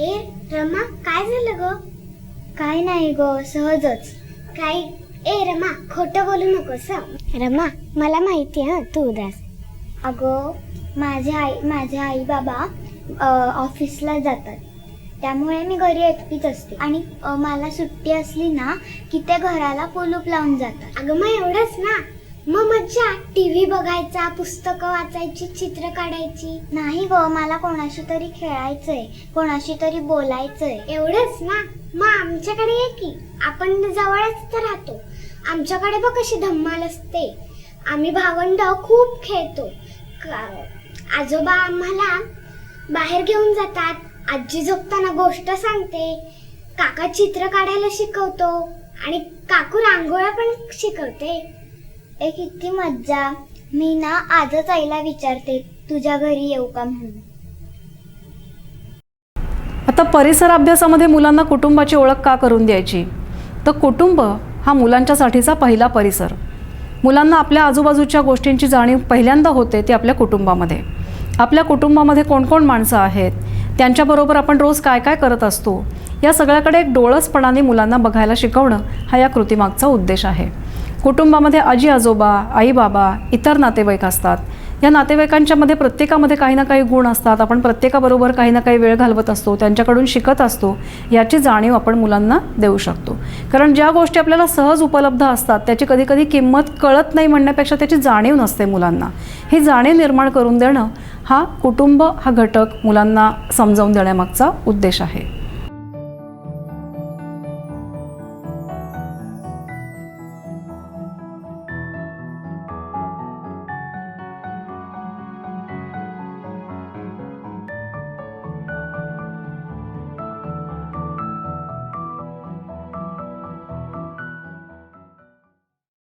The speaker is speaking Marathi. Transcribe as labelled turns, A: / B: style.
A: रमा काय झालं ग? काय नाही ग सहजच. काय? ए रमा खोटं बोलू नकोस हं. रमा मला माहिती आहे तू उदास. अगं माझे आई माझे आई बाबा अ, ऑफिसला जातात. त्यामुळे मी घरी एकटीच असते. आणि अ, मला सुट्टी असली ना की ते घराला कुलूप लावून जातात. अगं मग एवढंच ना. मग मज्जा. टीव्ही बघायचा पुस्तकं वाचायची चित्र काढायची. नाही ग मला कोणाशी तरी खेळायचंय कोणाशी तरी बोलायचंय. एवढंच ना? मग आमच्याकडे ये की. आपण जवळच तर राहतो. आमच्याकडे बघ कशी धम्माल असते. आम्ही भावंड खूप खेळतो. का- आजोबा आम्हाला बाहेर घेऊन जातात. आजी झोपताना गोष्ट सांगते. काका चित्र काढायला शिकवतो. आणि काकू रांगोळ्या पण शिकवते. ए किती मज्जा. मी ना आजच आईला विचारते तुझ्या घरी येऊ का म्हणून?
B: आता परिसर अभ्यासामध्ये मुलांना कुटुंबाची ओळख का करून द्यायची? तर कुटुंब हा मुलांच्यासाठीचा पहिला परिसर. मुलांना आपल्या आजूबाजूच्या गोष्टींची जाणीव पहिल्यांदा होते ती आपल्या कुटुंबामध्ये. आपल्या कुटुंबामध्ये कोण कोण माणसं आहेत? त्यांच्याबरोबर आपण रोज काय काय करत असतो? या सगळ्याकडे एक डोळसपणाने मुलांना बघायला शिकवणं हा या कृतीमागचा उद्देश आहे. कुटुंबामध्ये आजी आजोबा आई बाबा इतर नातेवाईक असतात. या नातेवाईकांच्यामध्ये प्रत्येकामध्ये काही ना काही गुण असतात. आपण प्रत्येकाबरोबर काही ना काही वेळ घालवत असतो त्यांच्याकडून शिकत असतो. याची जाणीव आपण मुलांना देऊ शकतो. कारण ज्या गोष्टी आपल्याला सहज उपलब्ध असतात त्याची कधी कधी किंमत कळत नाही म्हणण्यापेक्षा त्याची जाणीव नसते मुलांना. ही जाणीव निर्माण करून देणं हा कुटुंब हा घटक मुलांना समजावून देण्यामागचा उद्देश आहे.